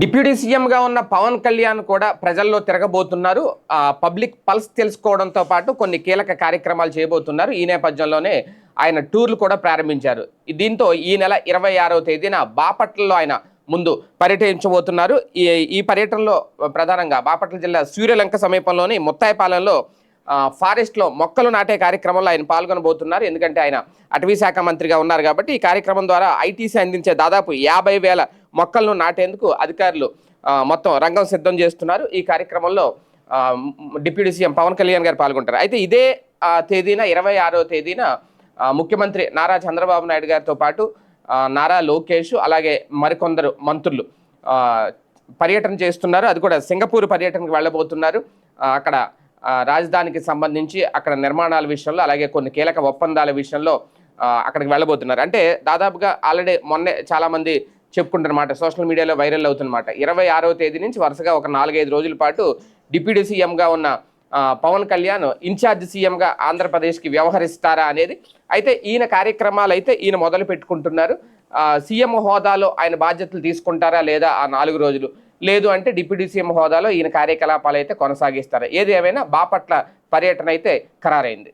Deputy సీఎంగా ఉన్న పవన్ కళ్యాణ్ కూడా ప్రజల్లో తిరగబోతున్నారు. పబ్లిక్ పల్స్ తెలుసుకోవడంతో పాటు కొన్ని కీలక కార్యక్రమాలు చేయబోతున్నారు. ఈ నేపథ్యంలోనే ఆయన టూర్లు కూడా ప్రారంభించారు. దీంతో ఈ నెల ఇరవై ఆరో తేదీన బాపట్లలో ఆయన ముందు పర్యటించబోతున్నారు. ఈ ఈ పర్యటనలో ప్రధానంగా బాపట్ల జిల్లా సూర్యలంక సమీపంలోని ముత్తాయిపాలెంలో ఫారెస్ట్లో మొక్కలు నాటే కార్యక్రమంలో ఆయన పాల్గొనబోతున్నారు. ఎందుకంటే ఆయన అటవీ శాఖ మంత్రిగా ఉన్నారు కాబట్టి ఈ కార్యక్రమం ద్వారా ఐటీసీ అందించే దాదాపు యాభై వేల మొక్కలను నాటేందుకు అధికారులు మొత్తం రంగం సిద్ధం చేస్తున్నారు. ఈ కార్యక్రమంలో డిప్యూటీ సీఎం పవన్ కళ్యాణ్ గారు పాల్గొంటారు. అయితే ఇదే తేదీన ఇరవై ఆరో తేదీన ముఖ్యమంత్రి నారా చంద్రబాబు నాయుడు గారితో పాటు నారా లోకేష్ అలాగే మరికొందరు మంత్రులు పర్యటన చేస్తున్నారు. అది కూడా సింగపూర్ పర్యటనకు వెళ్ళబోతున్నారు. అక్కడ రాజధానికి సంబంధించి అక్కడ నిర్మాణాల విషయంలో అలాగే కొన్ని కీలక ఒప్పందాల విషయంలో అక్కడికి వెళ్ళబోతున్నారు. అంటే దాదాపుగా ఆల్రెడీ మొన్నే చాలామంది చెప్పుకుంటారన్నమాట సోషల్ మీడియాలో వైరల్ అవుతున్నమాట. ఇరవై ఆరవ తేదీ నుంచి వరుసగా ఒక నాలుగైదు రోజుల పాటు డిప్యూటీ సీఎంగా ఉన్న పవన్ కళ్యాణ్ ఇన్ఛార్జ్ సీఎంగా ఆంధ్రప్రదేశ్కి వ్యవహరిస్తారా అనేది. అయితే ఈయన కార్యక్రమాలు అయితే ఈయన మొదలు పెట్టుకుంటున్నారు సీఎం హోదాలో ఆయన బాధ్యతలు తీసుకుంటారా లేదా ఆ నాలుగు రోజులు? లేదు అంటే డిప్యూటీ సీఎం హోదాలో ఈయన కార్యకలాపాలు అయితే కొనసాగిస్తారు. ఏది ఏమైనా బాపట్ల పర్యటన అయితే ఖరారైంది.